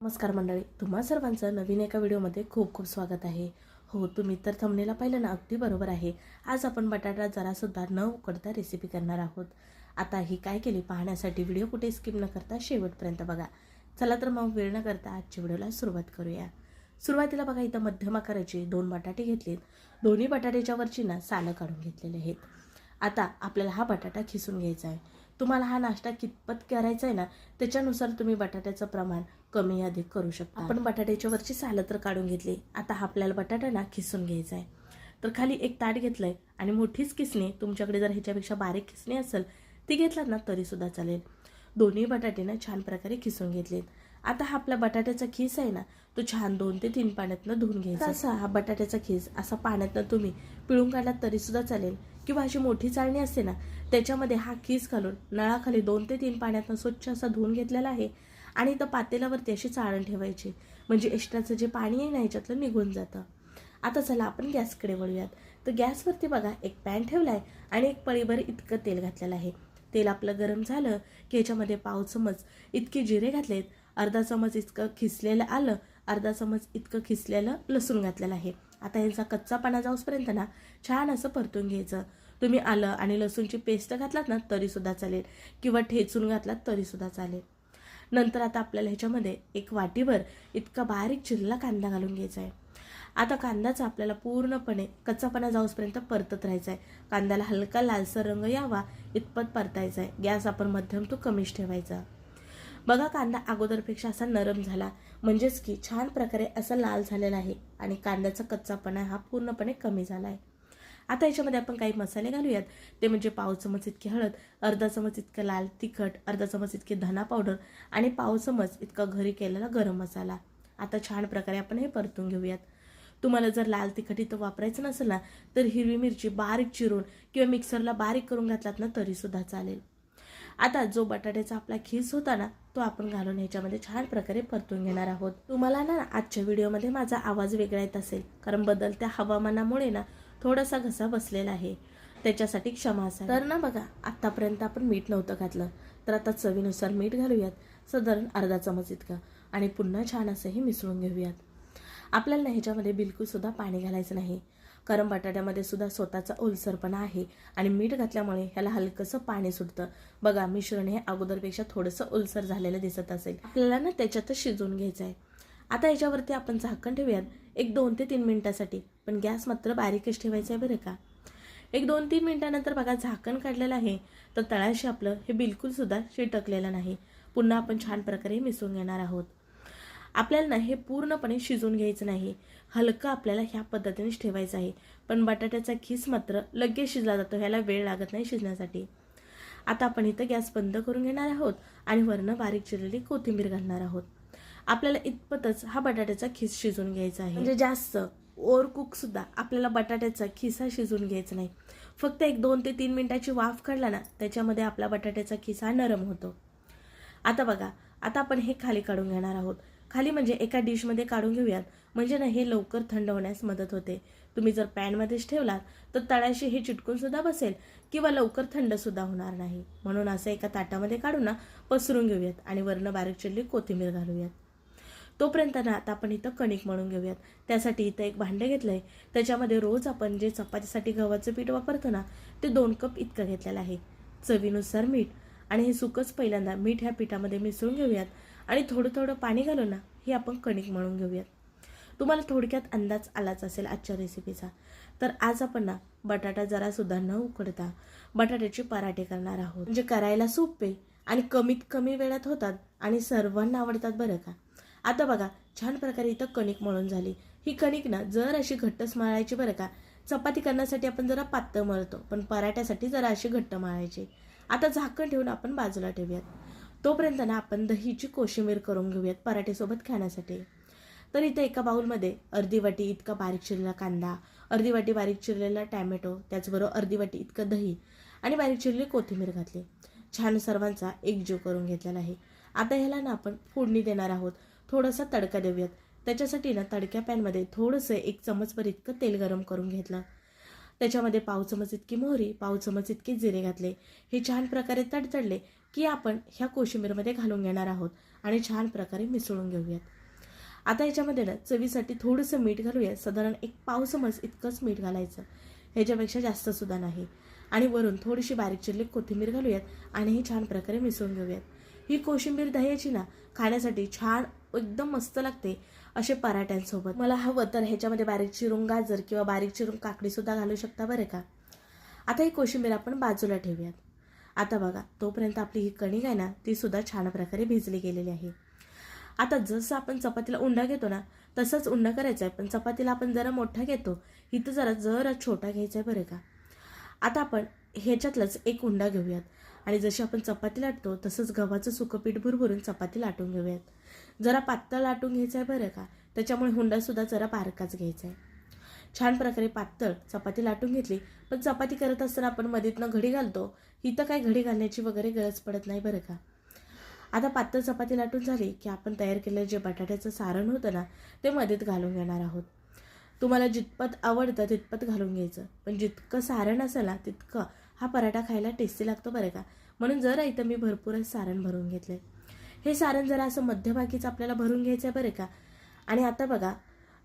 नमस्कार मंडळी तुम्हा सर्वांचं नवीन एका व्हिडिओमध्ये खूप खूप स्वागत आहे. हो तुम्ही तर थंबनेला पाहिलं ना अगदी बरोबर आहे. आज आपण बटाटा जरासुद्धा न उकडता रेसिपी करणार आहोत. आता ही काय केली पाहण्यासाठी व्हिडिओ कुठे स्किप न करता शेवटपर्यंत बघा. चला तर मग वेळ न करता आजच्या व्हिडिओला सुरुवात करूया. सुरुवातीला बघा इथं मध्यम आकाराचे दोन बटाटे घेतलेत. दोन्ही बटाट्याच्या वरची ना सालं काढून घेतलेले आहेत. आता आपल्याला हा बटाटा खिसून घ्यायचा आहे. तुम्हाला हा नाश्ता कितपत करायचा आहे ना त्याच्यानुसार तुम्ही बटाट्याचं प्रमाण कमी अधिक करू शकता. आपण बटाट्याच्या वरची सालं तर काढून घेतली. आता हा आपल्याला बटाटा ना खिसून घ्यायचा आहे. तर खाली एक ताट घेतलंय आणि मोठीच किसणी तुमच्याकडे जर ह्याच्यापेक्षा बारीक किसणी असेल ती घेतलात ना तरी सुद्धा चालेल. दोन्ही बटाटे ना छान प्रकारे खिसून घेतलेत. आता हा आपला बटाट्याचा खीस आहे ना तो छान दोन ते तीन पाण्यातनं धुवून घ्यायचा. असा हा बटाट्याचा खीस असा पाण्यातनं तुम्ही पिळून काढलात तरी सुद्धा चालेल. किंवा अशी मोठी चाळणी असते ना त्याच्यामध्ये हा खीस घालून नळाखाली दोन ते तीन पाण्यातनं स्वच्छ असा धुवून घेतलेला आहे आणि तर पातेल्यावरती अशी चाळण ठेवायची. म्हणजे एक्स्ट्राचं जे पाणी आहे ना ह्याच्यातलं निघून जातं. आता चला आपण गॅसकडे वळूयात. तर गॅसवरती बघा एक पॅन ठेवला आहे आणि एक पळीभर इतकं तेल घातलेलं आहे. तेल आपलं गरम झालं की याच्यामध्ये पाव चमच इतके जिरे घातलेत अर्धा चमच इतकं खिसलेलं आलं अर्धा चमच इतकं खिसलेलं लसूण घातलेलं आहे. आता यांचा कच्चापणा जाऊसपर्यंत ना छान असं परतून घ्यायचं. तुम्ही आलं आणि लसूणची पेस्ट घातलात ना तरीसुद्धा चालेल. किंवा ठेचून घातलात तरीसुद्धा चालेल. नंतर आता आपल्याला ह्याच्यामध्ये एक वाटीभर इतका बारीक चिरला कांदा घालून घ्यायचा आहे आता कांद्याचा आपल्याला पूर्णपणे कच्चापणा जाऊसपर्यंत परतत राहायचा आहे कांद्याला हलका लालसर रंग यावा इतपत परतायचा आहे गॅस आपण मध्यम तो कमीच ठेवायचा. बघा कांदा अगोदरपेक्षा असा नरम झाला. म्हणजेच की छान प्रकारे असा लाल झालेला आहे आणि कांद्याचा कच्चापणा हा पूर्णपणे कमी झाला आहे आता याच्यामध्ये आपण काही मसाले घालूयात. ते म्हणजे पाव चमच इतकी हळद अर्धा चमच इतकं लाल तिखट अर्धा चमच इतके धना पावडर आणि पाव चमच इतका घरी केलेला गरम मसाला. आता छान प्रकारे आपण हे परतून घेऊयात. तुम्हाला जर लाल तिखट इथं वापरायचं नसेल ना तर हिरवी मिरची बारीक चिरून किंवा मिक्सरला बारीक करून घातलात ना तरीसुद्धा चालेल. आता जो बटाट्याचा आपला खीस होता ना तो आपण घालून ह्याच्यामध्ये छान प्रकारे परतून घेणार आहोत. तुम्हाला ना आजच्या व्हिडिओमध्ये माझा आवाज वेगळा येत असेल. कारण बदलत्या हवामानामुळे ना थोडासा घसा बसलेला आहे. त्याच्यासाठी क्षमा असा तर ना बघा आत्तापर्यंत आपण मीठ नव्हतं घातलं. तर आता चवीनुसार मीठ घालूयात. साधारण अर्धा चमच इतका. आणि पुन्हा छान असं हे मिसळून घेऊयात. आपल्याला ह्याच्यामध्ये बिलकुलसुद्धा पाणी घालायचं नाही. कारण बटाट्यामध्ये सुद्धा स्वतःचा ओलसरपणा आहे. आणि मीठ घातल्यामुळे ह्याला हलकंसं पाणी सुटतं. बघा मिश्रण हे अगोदरपेक्षा थोडंसं ओलसर झालेलं दिसत असेल. आपल्याला ना त्याच्यातच शिजवून घ्यायचं आहे आता याच्यावरती आपण झाकण ठेवूयात. एक दोन ते तीन मिनिटासाठी. पण गॅस मात्र बारीकच ठेवायचा आहे बरं का. एक दोन तीन मिनटानंतर बघा झाकण काढलेलं आहे तर तळाशी आपलं हे बिलकुलसुद्धा शिटकलेलं नाही. पुन्हा आपण छान प्रकारे मिसळून घेणार आहोत. आपल्याला ना हे पूर्णपणे शिजून घ्यायचं नाही. हलकं आपल्याला ह्या पद्धतीनेच ठेवायचं आहे. पण बटाट्याचा खीस मात्र लगेच शिजला जातो ह्याला वेळ लागत नाही शिजण्यासाठी. आता आपण इथं गॅस बंद करून घेणार आहोत आणि वरनं बारीक चिरलेली कोथिंबीर घालणार आहोत. आपल्याला इतपतच हा बटाट्याचा खीस शिजून घ्यायचा आहे. म्हणजे जास्त. ओरकुकसुद्धा आपल्याला बटाट्याचा खिसा शिजून घ्यायचा नाही. फक्त एक दोन ते तीन मिनटाची वाफ काढला ना त्याच्यामध्ये आपला बटाट्याचा खिसा नरम होतो. आता बघा आता आपण हे खाली काढून घेणार आहोत. खाली म्हणजे एका डिशमध्ये काढून घेऊयात. म्हणजे ना हे लवकर थंड होण्यास मदत होते. तुम्ही जर पॅनमध्येच ठेवलात तर तळाशी हे चिटकूनसुद्धा बसेल किंवा लवकर थंडसुद्धा होणार नाही. म्हणून असं एका ताटामध्ये काढून ना पसरून घेऊयात आणि वरनं बारीक चिरली कोथिंबीर घालूयात. तोपर्यंत ना आता आपण इथं कणिक मळून घेऊयात. त्यासाठी इथं एक भांडे घेतलं आहे त्याच्यामध्ये रोज आपण जे चपातीसाठी गव्हाचं पीठ वापरतो ना ते दोन कप इतकं घेतलेलं आहे. चवीनुसार मीठ. आणि हे सुकच पहिल्यांदा मीठ ह्या पिठामध्ये मिसळून घेऊयात. आणि थोडं थोडं पाणी घालून ना हे आपण कणिक मळून घेऊयात. तुम्हाला थोडक्यात अंदाज आलाच असेल आजच्या रेसिपीचा तर आज आपण ना बटाटा जरासुद्धा न उकडता बटाट्याचे पराठे करणार आहोत. म्हणजे करायला सोपे आणि कमीत कमी वेळात होतात आणि सर्वांना आवडतात बरं का? आता बघा छान प्रकारे इथं कणिक मळून झाली. ही कणिक ना जर अशी घट्टच मळायची बरं का चपाती करण्यासाठी आपण जरा पातळ मळतो पण पराठ्यासाठी जरा अशी घट्ट मळायची. आता झाकण ठेवून आपण बाजूला ठेवूयात. तोपर्यंत ना आपण दहीची कोशिंबीर करून घेऊयात पराठेसोबत खाण्यासाठी. तर इथं एका बाउलमध्ये अर्धी वाटी इतका बारीक चिरलेला कांदा अर्धी वाटी बारीक चिरलेला टॅमॅटो त्याचबरोबर अर्धी वाटी इतकं दही आणि बारीक चिरलेली कोथिंबीर घातली. छान सर्वांचा एकजीव करून घेतलेला आहे. आता ह्याला ना आपण फोडणी देणार आहोत. थोडासा तडका देऊयात. त्याच्यासाठी ना तडक्या पॅनमध्ये थोडंसं एक चमचभर इतकं तेल गरम करून घेतलं. त्याच्यामध्ये पाव चमच इतकी मोहरी पाव चमच इतके जिरे घातले. हे छान प्रकारे तडतडले की आपण ह्या कोशिंबीरमध्ये घालून घेणार आहोत आणि छान प्रकारे मिसळून घेऊयात. आता याच्यामध्ये ना चवीसाठी थोडंसं मीठ घालूया. साधारण एक पाव चमच इतकंच मीठ घालायचं. ह्याच्यापेक्षा जास्तसुद्धा नाही. आणि वरून थोडीशी बारीक चिरली कोथिंबीर घालूयात आणि हे छान प्रकारे मिसळून घेऊयात. ही कोशिंबीर दह्याची ना खाण्यासाठी छान एकदम मस्त लागते असे पराठ्यांसोबत. मला हवं तर ह्याच्यामध्ये बारीक चिरून गाजर किंवा बारीक चिरून काकडीसुद्धा घालू शकता बरं का? आता ही कोशिंबीर आपण बाजूला ठेवूयात. आता बघा तोपर्यंत आपली ही कणिक आहे ना ती सुद्धा छान प्रकारे भिजली गेलेली आहे. आता जसं आपण चपातीला उंडा घेतो ना तसंच उंडा करायचा आहे. पण चपातीला आपण जरा मोठा घेतो इथं जरा जरा छोटा घ्यायचा आहे बरं का? आता आपण ह्याच्यातलंच एक उंडा घेऊयात. आणि जशी आपण चपाती लाटतो तसंच गव्हाचं सुकं पीठ भरभरून चपाती लाटून घेऊयात. जरा पातळ लाटून घ्यायचं आहे बरं का? त्याच्यामुळे हुंडासुद्धा जरा बारकाच घ्यायचा आहे छान प्रकारे पातळ चपाती लाटून घेतली. पण चपाती करत असताना आपण मधीतनं घडी घालतो. इथं काय घडी घालण्याची वगैरे गरज पडत नाही बरं का? आता पातळ चपाती लाटून झाली की आपण तयार केलेलं जे बटाट्याचं सारण होतं ना ते मध्येत घालून घेणार आहोत. तुम्हाला जितपत आवडतं तितपत घालून घ्यायचं. पण जितकं सारण असेल ना तितकं हा पराठा खायला टेस्टी लागतो बरं का? म्हणून जरा इथं मी भरपूरच सारण भरून घेतलं हे सारण जरा असं मध्यभागीच आपल्याला भरून घ्यायचं आहे बरं का? आणि आता बघा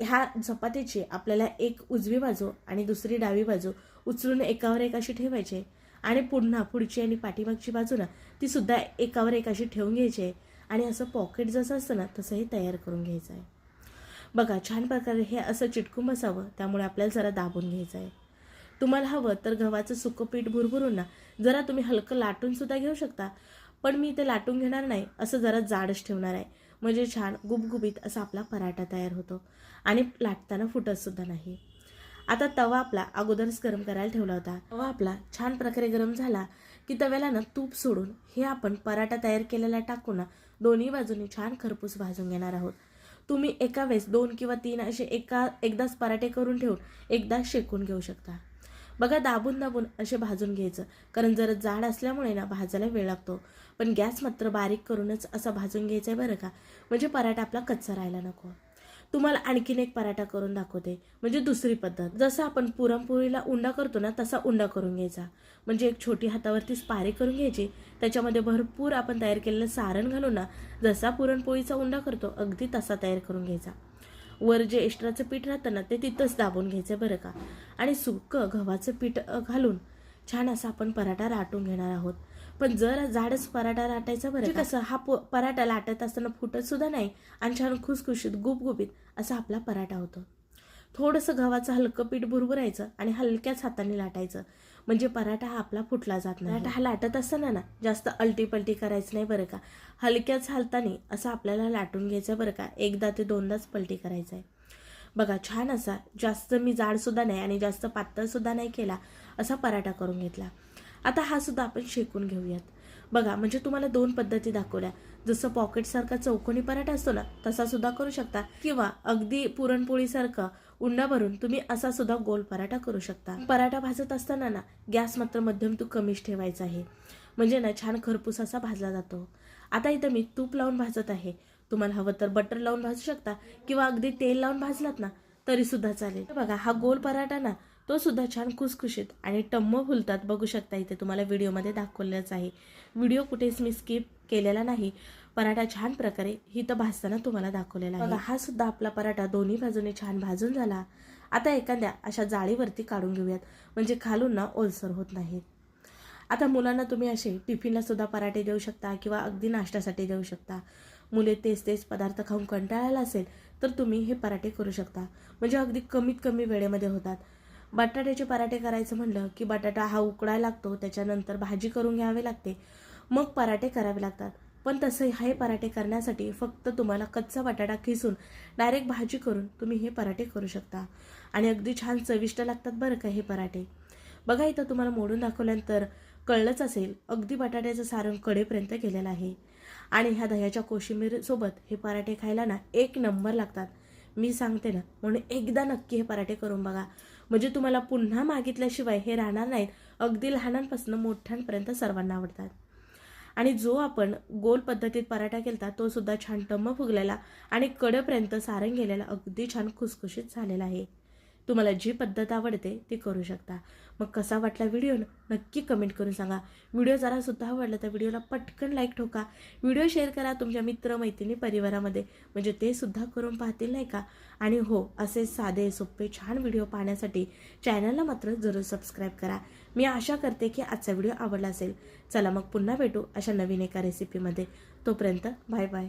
ह्या चपातीची आपल्याला एक उजवी बाजू आणि दुसरी डावी बाजू उचलून एकावर एक अशी ठेवायची आणि पुन्हा पुढची आणि पाठीमागची बाजू ना ती सुद्धा एकावर एक अशी ठेवून घ्यायची आहे आणि असं पॉकेट जसं असतं ना तसं हे तयार करून घ्यायचं आहे बघा छान प्रकारे हे असं चिटकून बसावं त्यामुळे आपल्याला जरा दाबून घ्यायचं आहे तुम्हाला हवं तर गव्हाचं सुकं पीठ भुरभुरून ना. जरा तुम्ही हलकं लाटून सुद्धा घेऊ शकता. पण मी ते लाटून घेणार नाही असं जरा जाडच ठेवणार आहे. म्हणजे छान गुबगुबीत असा आपला पराठा तयार होतो. आणि लाटताना फुटतसुद्धा नाही. आता तवा आपला अगोदरच गरम करायला ठेवला होता. तवा आपला छान प्रकारे गरम झाला की तव्याला ना तूप सोडून हे आपण पराठा तयार केलेला टाकून ना दोन्ही बाजूनी छान खरपूस भाजून घेणार आहोत. तुम्ही एका वेळेस दोन किंवा तीन असे एका एकदाच पराठे करून ठेवून एकदा शेकून घेऊ शकता. बघा दाबून दाबून असे भाजून घ्यायचं. कारण जर जाड असल्यामुळे ना भाजायला वेळ लागतो. पण गॅस मात्र बारीक करूनच असा भाजून घ्यायचा आहे बरं का? म्हणजे पराठा आपला कच्चा राहायला नको. तुम्हाला आणखीन एक पराठा करून दाखवते. म्हणजे दुसरी पद्धत. जसं आपण पुरणपोळीला उंडा करतो ना तसा उंडा करून घ्यायचा. म्हणजे एक छोटी हातावरती स्पारी करून घ्यायची. त्याच्यामध्ये भरपूर आपण तयार केलेलं सारण घालून ना जसा पुरणपोळीचा उंडा करतो अगदी तसा तयार करून घ्यायचा. वर जे एक्स्ट्राचं पीठ राहतं ना ते तिथंच दाबून घ्यायचं बरं का? आणि सुकं गव्हाचं पीठ घालून छान असा आपण पराठा लाटून घेणार आहोत. पण जर जाडच पराठा लाटायचा बरं का? कसं हा पो- पराठा लाटत असताना फुटत सुद्धा नाही आणि छान खुसखुशीत गुबगुबीत असा आपला पराठा होतो. थोडंसं गव्हाचं हलकं पीठ भुरभुरायचं आणि हलक्याच हाताने लाटायचं. म्हणजे पराठा हा आपला फुटला जात नाही. पराठा हा लाटत असताना ना जास्त अलटी पलटी करायचं नाही बरं का. हलक्याच हालताने असं आपल्याला लाटून घ्यायचं बरं का. एकदा ते दोनदाच पलटी करायचं आहे बघा छान असा जास्त मी जाडसुद्धा नाही आणि जास्त पातळसुद्धा नाही केला असा पराठा करून घेतला. आता हा सुद्धा आपण शेकून घेऊयात. बघा म्हणजे तुम्हाला दोन पद्धती दाखवल्या. जसं पॉकेटसारखा चौकोनी पराठा असतो ना तसा सुद्धा करू शकता. किंवा अगदी पुरणपोळीसारखं उंडा भरून तुम्ही असा सुद्धा गोल पराठा करू शकता. पराठा भाजत असताना ना गॅस मात्र मध्यम तू कमीच ठेवायचा आहे. म्हणजे ना छान खरपूस असा भाजला जातो. आता इथं मी तूप लावून भाजत आहे. तुम्हाला हवं तर बटर लावून भाजू शकता किंवा अगदी तेल लावून भाजलात ना तरी सुद्धा चालेल. बघा हा गोल पराठा ना तो सुद्धा छान खुसखुशीत आणि टम्म फुलतात. बघू शकता इथे तुम्हाला व्हिडिओमध्ये दाखवलेलंच आहे. व्हिडिओ कुठेच मी स्किप केलेला नाही. पराठा छान प्रकारे ही तर भाजताना तुम्हाला दाखवलेला आहे. हा सुद्धा आपला पराठा दोन्ही बाजूने छान भाजून झाला. आता एखाद्या अशा जाळीवरती काढून घेऊयात. म्हणजे खालून ना ओलसर होत नाही. आता मुलांना तुम्ही असे टिफिनला सुद्धा पराठे देऊ शकता किंवा अगदी नाश्त्यासाठी देऊ शकता. मुले तेच तेच पदार्थ खाऊन कंटाळायला असेल तर तुम्ही हे पराठे करू शकता. म्हणजे अगदी कमीत कमी वेळेमध्ये होतात. बटाट्याचे पराठे करायचं म्हणलं की बटाटा हा उकडायला लागतो त्याच्यानंतर भाजी करून घ्यावी लागते. मग पराठे करावे लागतात. पण तसं हे पराठे करण्यासाठी फक्त तुम्हाला कच्चा बटाटा खिसून डायरेक्ट भाजी करून तुम्ही हे पराठे करू शकता. आणि अगदी छान चविष्ट लागतात बरं का हे पराठे. बघा इथं तुम्हाला मोडून दाखवल्यानंतर कळलंच असेल अगदी बटाट्याचं सारण कडेपर्यंत गेलेलं आहे. आणि ह्या दह्याच्या कोशिंबीरसोबत हे पराठे खायला ना एक नंबर लागतात. मी सांगते ना म्हणून एकदा नक्की हे पराठे करून बघा. म्हणजे तुम्हाला पुन्हा मागितल्याशिवाय हे राहणार नाहीत. अगदी लहानांपासून मोठ्यांपर्यंत सर्वांना आवडतात. आणि जो आपण गोल पद्धतीत पराठा केलता तो सुद्धा छान टम्म फुगलेला आणि कडेपर्यंत सारण गेलेला अगदी छान खुसखुशीत झालेला आहे. तुम्हाला जी पद्धत आवडते ती करू शकता. मग कसा वाटला व्हिडिओ नक्की कमेंट करून सांगा. व्हिडिओ जरासुद्धा आवडला तर व्हिडिओला पटकन लाईक ठोका. व्हिडिओ शेअर करा तुमच्या मित्र मैत्रिणी परिवारामध्ये. म्हणजे ते सुद्धा करून पाहतील नाही का? आणि हो असे साधे सोपे छान व्हिडिओ पाहण्यासाठी चॅनलला मात्र जरूर सबस्क्राईब करा. मी आशा करते की आजचा व्हिडिओ आवडला असेल. चला मग पुन्हा भेटू अशा नवीन एका रेसिपीमध्ये तोपर्यंत बाय बाय